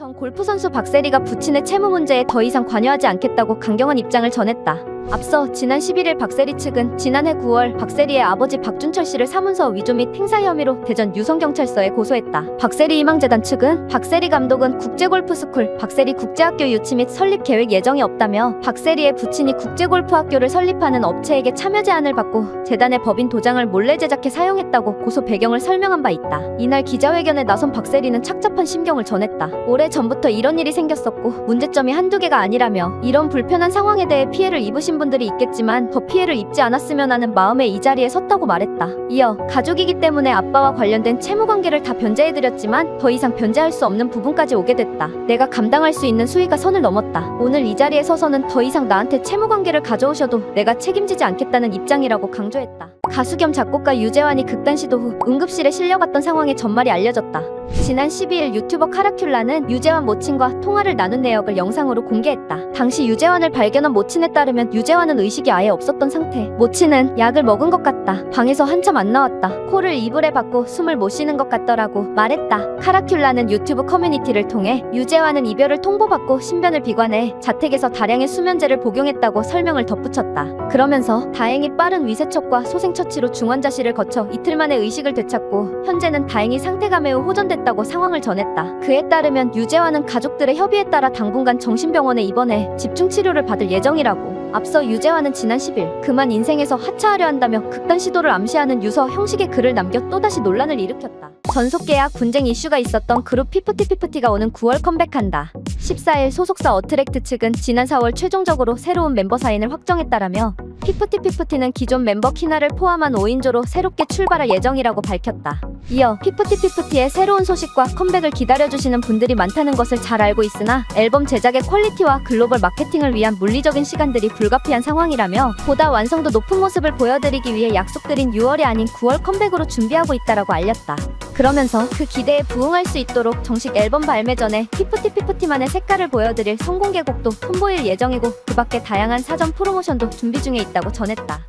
전 골프 선수 박세리가 부친의 채무 문제에 더 이상 관여하지 않겠다고 강경한 입장을 전했다. 앞서 지난 11일 박세리 측은 지난해 9월 박세리의 아버지 박준철 씨를 사문서 위조 및 행사 혐의로 대전 유성경찰서에 고소했다. 박세리 희망재단 측은 박세리 감독은 국제골프스쿨 박세리 국제학교 유치 및 설립 계획 예정이 없다며 박세리의 부친이 국제골프학교를 설립하는 업체에게 참여 제안을 받고 재단의 법인 도장을 몰래 제작해 사용했다고 고소 배경을 설명한 바 있다. 이날 기자회견에 나선 박세리는 착잡한 심경을 전했다. 오래 전부터 이런 일이 생겼었고 문제점이 한두 개가 아니라며 이런 불편한 상황에 대해 피해를 입으신 분들이 있겠지만 더 피해를 입지 않았으면 하는 마음에 이 자리에 섰다고 말했다. 이어 가족이기 때문에 아빠와 관련된 채무 관계를 다 변제해드렸지만 더 이상 변제할 수 없는 부분까지 오게 됐다. 내가 감당할 수 있는 수위가 선을 넘었다. 오늘 이 자리에 서서는 더 이상 나한테 채무 관계를 가져오셔도 내가 책임지지 않겠다는 입장이라고 강조했다. 가수 겸 작곡가 유재환이 극단 시도 후 응급실에 실려갔던 상황의 전말이 알려졌다. 지난 12일 유튜버 카라큘라는 유재환 모친과 통화를 나눈 내역을 영상으로 공개했다. 당시 유재환을 발견한 모친에 따르면 유재환은 의식이 아예 없었던 상태. 모친은 약을 먹은 것 같다. 방에서 한참 안 나왔다. 코를 이불에 박고 숨을 못 쉬는 것 같더라고 말했다. 카라큘라는 유튜브 커뮤니티를 통해 유재환은 이별을 통보받고 신변을 비관해 자택에서 다량의 수면제를 복용했다고 설명을 덧붙였다. 그러면서 다행히 빠른 위세척과 소생처치로 중환자실을 거쳐 이틀 만에 의식을 되찾고 현재는 다행히 상태가 매우 호전됐다고 상황을 전했다. 그에 따르면 유재환은 가족들의 협의에 따라 당분간 정신병원에 입원해 집중 치료를 받을 예정이라고. 앞서 유재환은 지난 10일 그만 인생에서 하차하려 한다며 극단 시도를 암시하는 유서 형식의 글을 남겨 또다시 논란을 일으켰다. 전속 계약 분쟁 이슈가 있었던 그룹 피프티피프티가 오는 9월 컴백한다. 14일 소속사 어트랙트 측은 지난 4월 최종적으로 새로운 멤버 사인을 확정했다라며 피프티피프티는 기존 멤버 키나를 포함한 5인조로 새롭게 출발할 예정이라고 밝혔다. 이어 피프티피프티의 새로운 소식과 컴백을 기다려주시는 분들이 많다는 것을 잘 알고 있으나 앨범 제작의 퀄리티와 글로벌 마케팅을 위한 물리적인 시간들이 불가피한 상황이라며 보다 완성도 높은 모습을 보여드리기 위해 약속드린 6월이 아닌 9월 컴백으로 준비하고 있다라고 알렸다. 그러면서 그 기대에 부응할 수 있도록 정식 앨범 발매 전에 피프티피프티만의 색깔을 보여드릴 선공개곡도 선보일 예정이고 그 밖에 다양한 사전 프로모션도 준비 중에 있다고 전했다.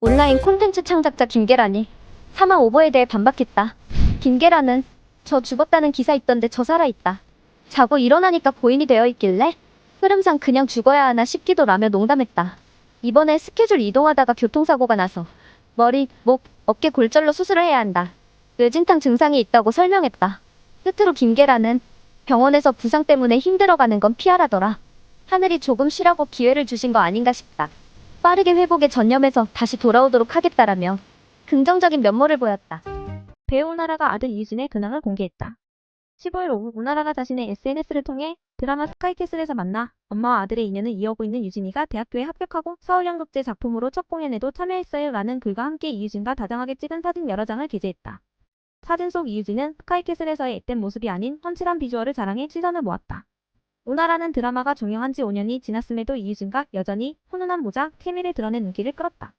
온라인 콘텐츠 창작자 김계란이 사망 오보에 대해 반박했다. 김계란은 저 죽었다는 기사 있던데 저 살아있다. 자고 일어나니까 고인이 되어 있길래 흐름상 그냥 죽어야 하나 싶기도 라며 농담했다. 이번에 스케줄 이동하다가 교통사고가 나서 머리, 목, 어깨 골절로 수술을 해야 한다. 뇌진탕 증상이 있다고 설명했다. 끝으로 김계란은 병원에서 부상 때문에 힘들어가는 건 피하라더라. 하늘이 조금 쉬라고 기회를 주신 거 아닌가 싶다. 빠르게 회복에 전념해서 다시 돌아오도록 하겠다라며 긍정적인 면모를 보였다. 배우 우나라가 아들 이유진의 근황을 공개했다. 15일 오후 우나라가 자신의 SNS를 통해 드라마 스카이캐슬에서 만나 엄마와 아들의 인연을 이어오고 있는 유진이가 대학교에 합격하고 서울연극제 작품으로 첫 공연에도 참여했어요 라는 글과 함께 이유진과 다정하게 찍은 사진 여러 장을 게재했다. 사진 속 이유진은 스카이캐슬에서의 앳된 모습이 아닌 훤칠한 비주얼을 자랑해 시선을 모았다. 우나라는 드라마가 종영한 지 5년이 지났음에도 이유진과 여전히 훈훈한 모자, 케미를 드러낸 눈길을 끌었다.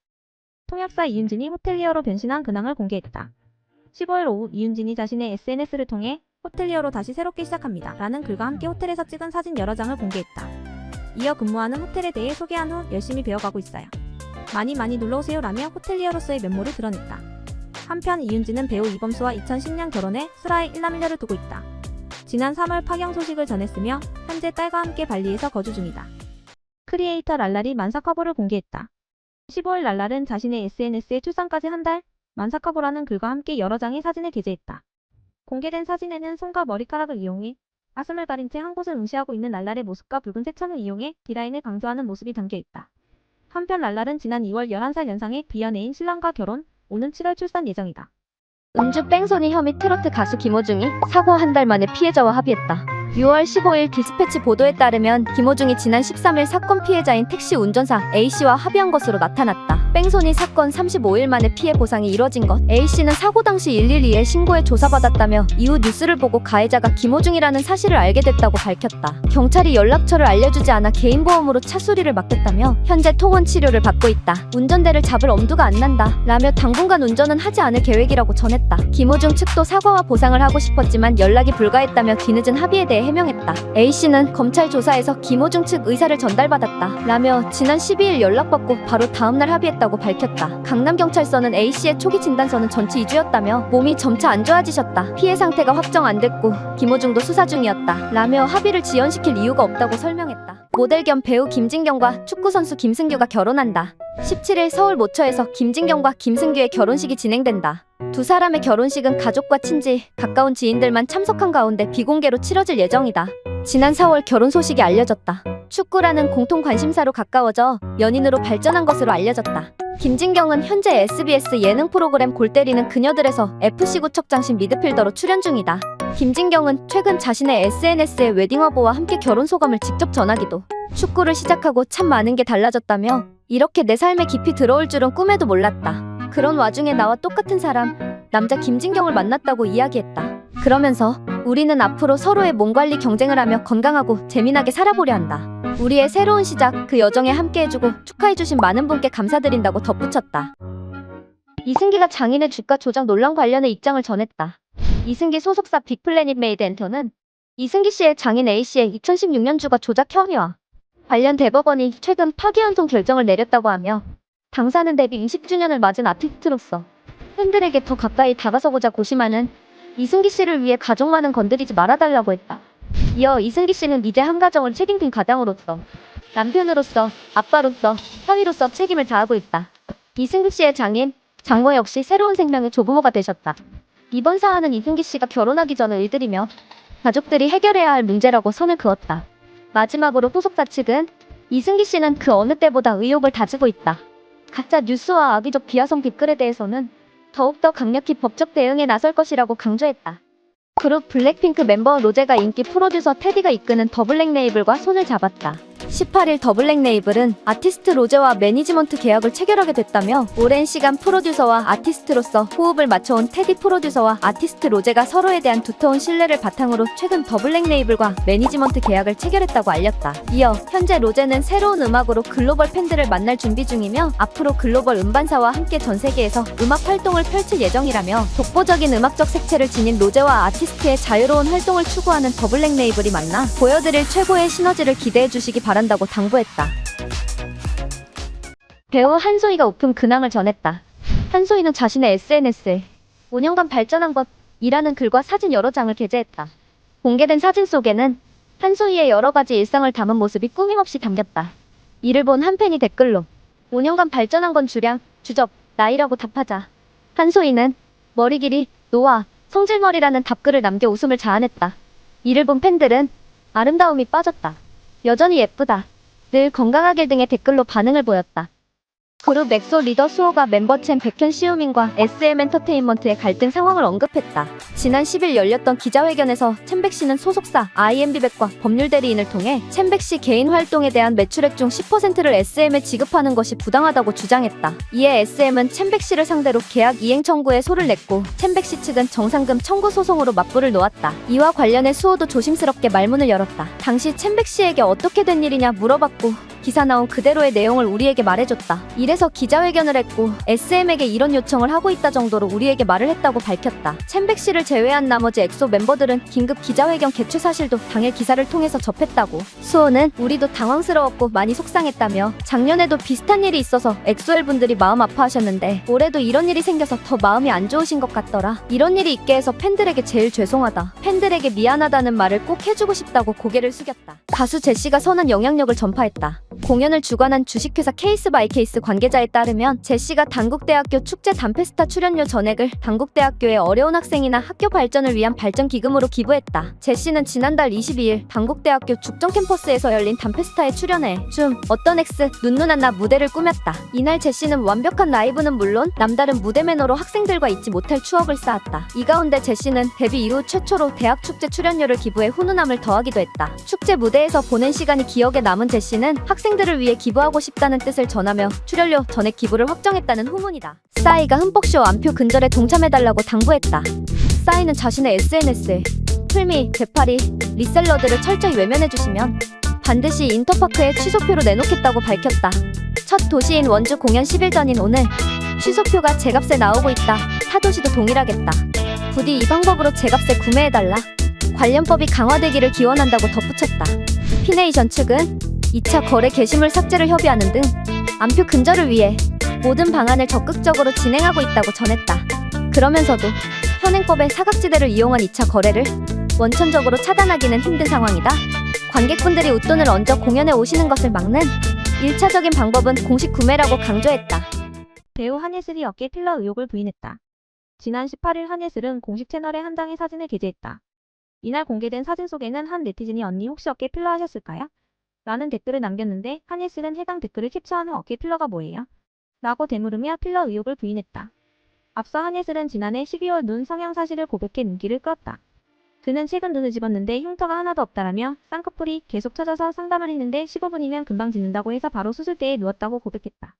통역사 이윤진이 호텔리어로 변신한 근황을 공개했다. 15일 오후 이윤진이 자신의 SNS를 통해 호텔리어로 다시 새롭게 시작합니다. 라는 글과 함께 호텔에서 찍은 사진 여러 장을 공개했다. 이어 근무하는 호텔에 대해 소개한 후 열심히 배워가고 있어요. 많이 많이 놀러오세요 라며 호텔리어로서의 면모를 드러냈다. 한편 이윤진은 배우 이범수와 2010년 결혼해 슬아의 1남 1녀를 두고 있다. 지난 3월 파경 소식을 전했으며 현재 딸과 함께 발리에서 거주 중이다. 크리에이터 랄랄이 만사 커버를 공개했다. 15일 랄랄은 자신의 SNS에 출산까지 한 달, 만사 커버라는 글과 함께 여러 장의 사진을 게재했다. 공개된 사진에는 손과 머리카락을 이용해 가슴을 가린 채 한 곳을 응시하고 있는 랄랄의 모습과 붉은 세천을 이용해 디라인을 강조하는 모습이 담겨 있다. 한편 랄랄은 지난 2월 11살 연상의 비연애인 신랑과 결혼, 오는 7월 출산 예정이다. 음주 뺑소니 혐의 트로트 가수 김호중이 사고 한 달 만에 피해자와 합의했다. 6월 15일 디스패치 보도에 따르면 김호중이 지난 13일 사건 피해자인 택시 운전사 A씨와 합의한 것으로 나타났다. 뺑소니 사건 35일 만에 피해 보상이 이뤄진 것. A씨는 사고 당시 112에 신고해 조사받았다며 이후 뉴스를 보고 가해자가 김호중이라는 사실을 알게 됐다고 밝혔다. 경찰이 연락처를 알려주지 않아 개인보험으로 차 수리를 맡겼다며 현재 통원 치료를 받고 있다. 운전대를 잡을 엄두가 안 난다. 라며 당분간 운전은 하지 않을 계획이라고 전했다. 김호중 측도 사과와 보상을 하고 싶었지만 연락이 불가했다며 뒤늦은 합의에 대해 해명했다. A씨는 검찰 조사에서 김호중 측 의사를 전달받았다. 라며 지난 12일 연락받고 바로 다음날 합의했다고 밝혔다. 강남경찰서는 A씨의 초기 진단서는 전치 2주였다며 몸이 점차 안 좋아지셨다. 피해 상태가 확정 안 됐고 김호중도 수사 중이었다. 라며 합의를 지연시킬 이유가 없다고 설명했다. 모델 겸 배우 김진경과 축구선수 김승규가 결혼한다. 17일 서울 모처에서 김진경과 김승규의 결혼식이 진행된다. 두 사람의 결혼식은 가족과 친지, 가까운 지인들만 참석한 가운데 비공개로 치러질 예정이다. 지난 4월 결혼 소식이 알려졌다. 축구라는 공통 관심사로 가까워져 연인으로 발전한 것으로 알려졌다. 김진경은 현재 SBS 예능 프로그램 골 때리는 그녀들에서 FC 구척장신 미드필더로 출연 중이다. 김진경은 최근 자신의 SNS에 웨딩화보와 함께 결혼 소감을 직접 전하기도 축구를 시작하고 참 많은 게 달라졌다며 이렇게 내 삶에 깊이 들어올 줄은 꿈에도 몰랐다. 그런 와중에 나와 똑같은 사람, 남자 김진경을 만났다고 이야기했다. 그러면서 우리는 앞으로 서로의 몸 관리 경쟁을 하며 건강하고 재미나게 살아보려 한다. 우리의 새로운 시작, 그 여정에 함께해주고 축하해주신 많은 분께 감사드린다고 덧붙였다. 이승기가 장인의 주가 조작 논란 관련해 입장을 전했다. 이승기 소속사 빅플래닛 메이드 엔터는 이승기 씨의 장인 A씨의 2016년 주가 조작 혐의와 관련 대법원이 최근 파기환송 결정을 내렸다고 하며 당사는 데뷔 20주년을 맞은 아티스트로서 팬들에게 더 가까이 다가서고자 고심하는 이승기 씨를 위해 가족만은 건드리지 말아달라고 했다. 이어 이승기 씨는 미제 한 가정을 책임진 가장으로서 남편으로서 아빠로서 사위로서 책임을 다하고 있다. 이승기 씨의 장인 장모 역시 새로운 생명의 조부모가 되셨다. 이번 사안은 이승기 씨가 결혼하기 전을 일들이며 가족들이 해결해야 할 문제라고 선을 그었다. 마지막으로 소속사 측은 이승기 씨는 그 어느 때보다 의욕을 다지고 있다. 가짜 뉴스와 악의적 비하성 댓글에 대해서는 더욱더 강력히 법적 대응에 나설 것이라고 강조했다. 그룹 블랙핑크 멤버 로제가 인기 프로듀서 테디가 이끄는 더블랙 레이블과 손을 잡았다. 18일 더블랙 레이블은 아티스트 로제와 매니지먼트 계약을 체결하게 됐다며 오랜 시간 프로듀서와 아티스트로서 호흡을 맞춰온 테디 프로듀서와 아티스트 로제가 서로에 대한 두터운 신뢰를 바탕으로 최근 더블랙 레이블과 매니지먼트 계약을 체결했다고 알렸다. 이어 현재 로제는 새로운 음악으로 글로벌 팬들을 만날 준비 중이며 앞으로 글로벌 음반사와 함께 전 세계에서 음악 활동을 펼칠 예정이라며 독보적인 음악적 색채를 지닌 로제와 아티스트의 자유로운 활동을 추구하는 더블랙 레이블이 만나 보여드릴 최고의 시너지를 기대해 주시기 바 란다고 당부했다. 배우 한소희가 오픈 근황을 전했다. 한소희는 자신의 SNS에 5년간 발전한 것이라는 글과 사진 여러 장을 게재했다. 공개된 사진 속에는 한소희의 여러 가지 일상을 담은 모습이 꾸밈없이 담겼다. 이를 본 한 팬이 댓글로 5년간 발전한 건 주량, 주접, 나이라고 답하자. 한소희는 머리 길이, 노화, 성질머리라는 답글을 남겨 웃음을 자아냈다. 이를 본 팬들은 아름다움이 빠졌다. 여전히 예쁘다. 늘 건강하길 등의 댓글로 반응을 보였다. 그룹 엑소 리더 수호가 멤버 챔 백현 시우민과 SM 엔터테인먼트의 갈등 상황을 언급했다. 지난 10일 열렸던 기자회견에서 챔백 씨는 소속사 IMB백과 법률 대리인을 통해 챔백 씨 개인 활동에 대한 매출액 중 10%를 SM에 지급하는 것이 부당하다고 주장했다. 이에 SM은 챔백 씨를 상대로 계약 이행 청구에 소를 냈고 챔백 씨 측은 정상금 청구 소송으로 맞불을 놓았다. 이와 관련해 수호도 조심스럽게 말문을 열었다. 당시 챔백 씨에게 어떻게 된 일이냐 물어봤고 기사 나온 그대로의 내용을 우리에게 말해줬다. 이래서 기자회견을 했고 SM에게 이런 요청을 하고 있다 정도로 우리에게 말을 했다고 밝혔다. 챔백 씨를 제외한 나머지 엑소 멤버들은 긴급 기자회견 개최 사실도 당일 기사를 통해서 접했다고. 수호는 우리도 당황스러웠고 많이 속상했다며 작년에도 비슷한 일이 있어서 엑소엘 분들이 마음 아파하셨는데 올해도 이런 일이 생겨서 더 마음이 안 좋으신 것 같더라. 이런 일이 있게 해서 팬들에게 제일 죄송하다. 팬들에게 미안하다는 말을 꼭 해주고 싶다고 고개를 숙였다. 가수 제시가 선한 영향력을 전파했다. 공연을 주관한 주식회사 케이스 바이 케이스 관계자에 따르면 제시가 단국대학교 축제 단페스타 출연료 전액을 단국대학교의 어려운 학생이나 학교 발전을 위한 발전 기금으로 기부했다. 제시는 지난달 22일 단국대학교 죽전 캠퍼스에서 열린 단페스타에 출연해 줌 어떤 엑스 눈누난 나 무대를 꾸몄다. 이날 제시는 완벽한 라이브는 물론 남다른 무대 매너로 학생들과 잊지 못할 추억을 쌓았다. 이 가운데 제시는 데뷔 이후 최초로 대학 축제 출연료를 기부해 훈훈함을 더하기도 했다. 축제 무대에서 보낸 시간이 기억에 남은 제시는 학생 들을 위해 기부하고 싶다는 뜻을 전하며 출연료 전액 기부를 확정했다는 후문이다. 싸이가 흠뻑쇼 안표 근절에 동참해달라고 당부했다. 싸이는 자신의 SNS에 풀미, 대파리, 리셀러들을 철저히 외면해주시면 반드시 인터파크에 취소표로 내놓겠다고 밝혔다. 첫 도시인 원주 공연 10일 전인 오늘 취소표가 제값에 나오고 있다. 타 도시도 동일하겠다. 부디 이 방법으로 제값에 구매해달라. 관련법이 강화되기를 기원한다고 덧붙였다. 피네이션 측은 2차 거래 게시물 삭제를 협의하는 등 안표 근절을 위해 모든 방안을 적극적으로 진행하고 있다고 전했다. 그러면서도 현행법의 사각지대를 이용한 2차 거래를 원천적으로 차단하기는 힘든 상황이다. 관객분들이 웃돈을 얹어 공연에 오시는 것을 막는 1차적인 방법은 공식 구매라고 강조했다. 배우 한예슬이 어깨 필러 의혹을 부인했다. 지난 18일 한예슬은 공식 채널에 한 장의 사진을 게재했다. 이날 공개된 사진 속에는 한 네티즌이 언니 혹시 어깨 필러 하셨을까요? 라는 댓글을 남겼는데 한예슬은 해당 댓글을 캡처한 후 어깨 필러가 뭐예요? 라고 되물으며 필러 의혹을 부인했다. 앞서 한예슬은 지난해 12월 눈 성형 사실을 고백해 눈길을 끌었다. 그는 최근 눈을 집었는데 흉터가 하나도 없다라며 쌍꺼풀이 계속 찾아서 상담을 했는데 15분이면 금방 짓는다고 해서 바로 수술대에 누웠다고 고백했다.